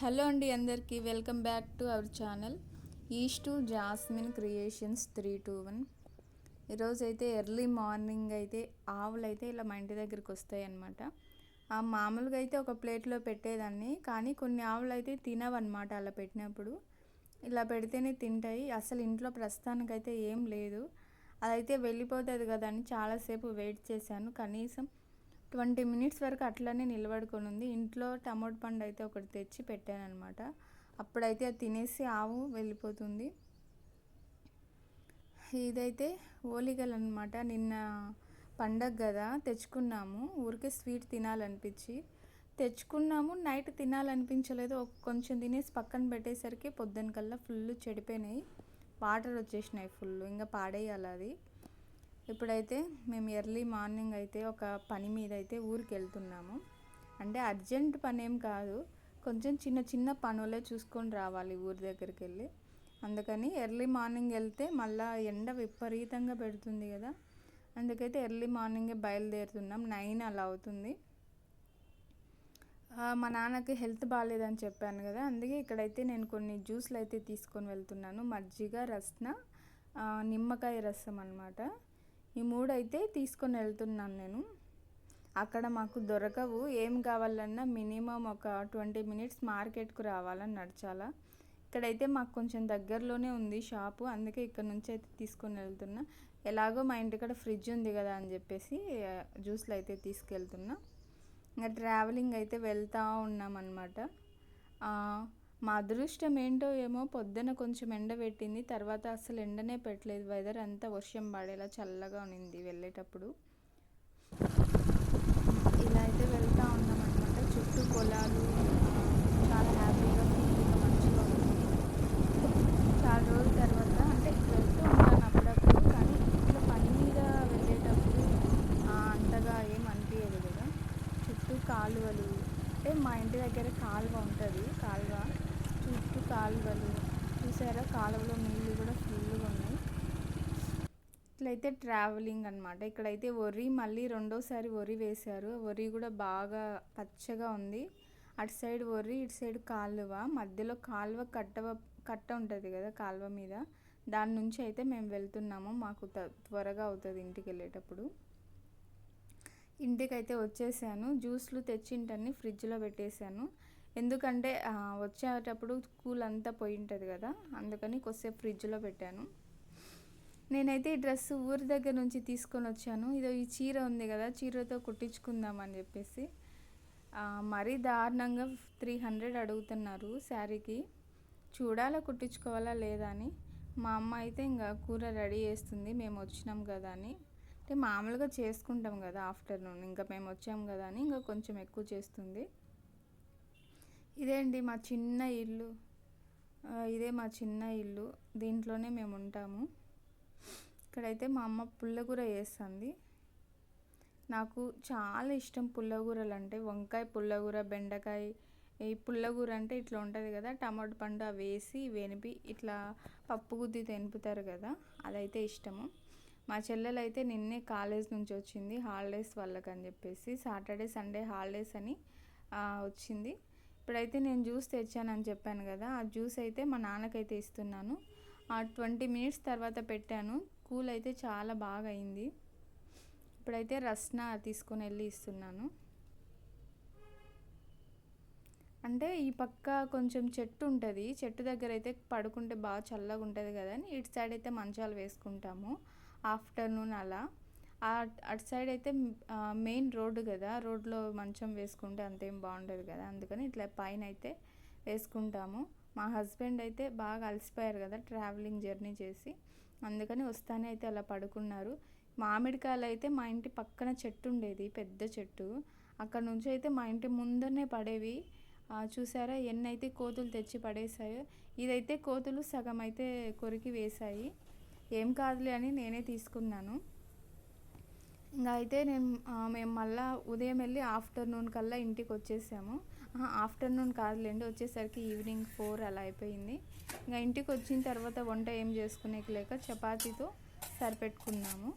Hello అండి అందరికీ welcome back to our channel. East to jasmine creations three two one. ఈరోజు అయితే early morning అయితే ఆవులు అయితే ఇలా మా ఇంటి దగ్గరికి వస్తాయి అన్నమాట ఆ మామూలుగా అయితే ఒక ప్లేట్లో పెట్టేదాన్ని కానీ కొన్ని ఆవులు అయితే తినవన్నమాట అలా పెట్టినప్పుడు. ఇలా పెడితేనే తింటాయి. అసలు ఇంట్లో ప్రస్తుతానికైతే ఏం లేదు. అదైతే వెళ్ళిపోతుంది కదా అని చాలాసేపు వెయిట్ చేశాను. కనీసం ట్వంటీ మినిట్స్ వరకు అట్లనే నిలబడుకొని ఉంది ఇంట్లో టమోటా పండు అయితే ఒకటి తెచ్చి పెట్టాను అనమాట అప్పుడైతే అది తినేసి ఆవు వెళ్ళిపోతుంది. ఇదైతే ఓలిగలు అనమాట నిన్న పండగ కదా తెచ్చుకున్నాము. ఊరికే స్వీట్ తినాలనిపించి. తెచ్చుకున్నాము నైట్ తినాలనిపించలేదు. కొంచెం తినేసి పక్కన పెట్టేసరికి పొద్దున కల్లా ఫుల్ చెడిపోయినాయి. వాటర్ వచ్చేసినాయి ఫుల్ ఇంకా పాడేయాలి అది. ఇప్పుడైతే మేము ఎర్లీ మార్నింగ్ అయితే ఒక పని మీద అయితే ఊరికి వెళ్తున్నాము అంటే అర్జెంట్ పని ఏం కాదు కొంచెం చిన్న చిన్న పనులే చూసుకొని రావాలి ఊరి దగ్గరికి వెళ్ళి అందుకని ఎర్లీ మార్నింగ్ వెళ్తే మళ్ళీ ఎండ విపరీతంగా పెడుతుంది కదా. అందుకైతే ఎర్లీ మార్నింగే బయలుదేరుతున్నాం. నైన్ అలా అవుతుంది. మా నాన్నకి హెల్త్ బాగాలేదని చెప్పాను కదా. అందుకే ఇక్కడైతే నేను కొన్ని జ్యూస్లు అయితే తీసుకొని వెళ్తున్నాను. మజ్జిగ రస్న నిమ్మకాయ రసం అనమాట ఈ మూడు అయితే తీసుకొని వెళ్తున్నాను నేను. అక్కడ మాకు దొరకవు. ఏం కావాలన్నా మినిమం ఒక ట్వంటీ మినిట్స్ మార్కెట్కు రావాలని నడచాలా. ఇక్కడైతే మాకు కొంచెం దగ్గరలోనే ఉంది షాపు. అందుకే ఇక్కడ నుంచి అయితే తీసుకొని వెళ్తున్నా. ఎలాగో మా ఇంటికాడ ఫ్రిడ్జ్ ఉంది కదా అని చెప్పేసి జ్యూస్లు అయితే తీసుకెళ్తున్నా. ఇంకా ట్రావెలింగ్ అయితే వెళ్తూ ఉన్నామన్నమాట. మా అదృష్టం ఏంటో ఏమో పొద్దున కొంచెం ఎండ పెట్టింది తర్వాత అసలు ఎండనే పెట్టలేదు. వెదర్ అంతా వర్షం పడేలా చల్లగా ఉన్నింది వెళ్ళేటప్పుడు. ఇలా అయితే వెళ్తూ ఉన్నాం అనమాట చుట్టూ పొలాలు చాలా హ్యాపీగా మంచిగా ఉంది. చాలా రోజుల తర్వాత అంటే వెళ్తూ ఉంటాను అప్పుడప్పుడు కానీ ఇట్లా పని మీద వెళ్ళేటప్పుడు అంతగా ఏం అనిపించదు కదా. చుట్టూ కాలువలు అంటే మా ఇంటి దగ్గర కాలువ ఉంటుంది కాలువ. కాలువలు. చూసారా? కాలువలో నీళ్ళు కూడా ఫుల్గా ఉన్నాయి. ఇట్లయితే ట్రావెలింగ్ అనమాట ఇక్కడైతే వరి మళ్ళీ రెండోసారి వరి వేశారు. వరి కూడా బాగా పచ్చగా ఉంది. అటు సైడ్ వరి ఇటు సైడ్ కాలువ. మధ్యలో కాలువ కట్టవ కట్ట ఉంటుంది కదా కాలువ మీద. దాని నుంచి అయితే మేము వెళ్తున్నాము. మాకు త్వరగా అవుతుంది ఇంటికి వెళ్ళేటప్పుడు. ఇంటికైతే వచ్చేసాను. జ్యూస్లు తెచ్చింటన్ని ఫ్రిడ్జ్లో పెట్టేశాను ఎందుకంటే వచ్చేటప్పుడు కూల్ అంతా పోయి ఉంటుంది కదా అందుకని కొద్దిసేపు ఫ్రిడ్జ్లో పెట్టాను. నేనైతే ఈ డ్రెస్ ఊరి దగ్గర నుంచి తీసుకొని వచ్చాను. ఇదో ఈ చీర ఉంది కదా చీరతో కుట్టించుకుందామని చెప్పేసి. మరీ దారుణంగా త్రీ హండ్రెడ్ అడుగుతున్నారు శారీకి. చూడాలా కుట్టించుకోవాలా లేదా అని. మా అమ్మ అయితే ఇంకా కూర రెడీ చేస్తుంది మేము వచ్చినాం కదా అని. అంటే మామూలుగా చేసుకుంటాం కదా ఆఫ్టర్నూన్ ఇంకా మేము వచ్చాం కదా అని ఇంకా కొంచెం ఎక్కువ చేస్తుంది. ఇదే అండి మా చిన్న ఇల్లు. ఇదే మా చిన్న ఇల్లు. దీంట్లోనే మేము ఉంటాము. ఇక్కడైతే మా అమ్మ పుల్లగూర వేస్తుంది నాకు చాలా ఇష్టం పుల్లగూరలు అంటే. వంకాయ పుల్లగూర బెండకాయ ఈ పుల్లగూర అంటే ఇట్లా ఉంటుంది కదా. టమాటో పండు అవి వేసి వెనిపి ఇట్లా పప్పు గుద్ది తెనుపుతారు కదా. అదైతే ఇష్టము. మా చెల్లెలు అయితే నిన్నే కాలేజ్ నుంచి వచ్చింది. హాలిడేస్ వాళ్ళకని చెప్పేసి సాటర్డే సండే హాలిడేస్ అని వచ్చింది. ఇప్పుడైతే నేను జ్యూస్ తెచ్చానని చెప్పాను కదా ఆ జ్యూస్ అయితే మా నాన్నకైతే ఇస్తున్నాను. ఆ ట్వంటీ మినిట్స్ తర్వాత పెట్టాను. కూల్ అయితే చాలా బాగా అయింది ఇప్పుడైతే రస్నా తీసుకొని వెళ్ళి ఇస్తున్నాను. అంటే ఈ పక్క కొంచెం చెట్టు ఉంటుంది. చెట్టు దగ్గర అయితే పడుకుంటే బాగా చల్లగా ఉంటుంది కదా అని ఇటు సైడ్ అయితే మంచాలు వేసుకుంటాము. ఆఫ్టర్నూన్ అలా. అటు సైడ్ అయితే మెయిన్ రోడ్డు కదా. రోడ్లో మంచం వేసుకుంటే అంతేం బాగుండదు కదా. అందుకని ఇట్లా పైన అయితే వేసుకుంటాము. మా హస్బెండ్ అయితే బాగా అలసిపోయారు కదా ట్రావెలింగ్ జర్నీ చేసి. అందుకని వస్తానే అయితే అలా పడుకున్నారు. మామిడికాయలు అయితే మా ఇంటి పక్కన చెట్టు ఉండేది పెద్ద చెట్టు. అక్కడ నుంచి అయితే మా ఇంటి ముందరనే పడేవి. చూసారా? ఎన్నైతే కోతులు తెచ్చి పడేసాయో ఇదైతే కోతులు సగం అయితే కొరికి వేశాయి. ఏం కాదులే అని నేనే తీసుకున్నాను. ఇంకా అయితే నేను మేము మళ్ళీ ఉదయం వెళ్ళి ఆఫ్టర్నూన్ కల్లా ఇంటికి వచ్చేసాము ఆఫ్టర్నూన్ కాదులేండి వచ్చేసరికి ఈవినింగ్ ఫోర్ అలా అయిపోయింది. ఇంకా ఇంటికి వచ్చిన తర్వాత వంట ఏం చేసుకునేకి లేక చపాతీతో సరిపెట్టుకున్నాము.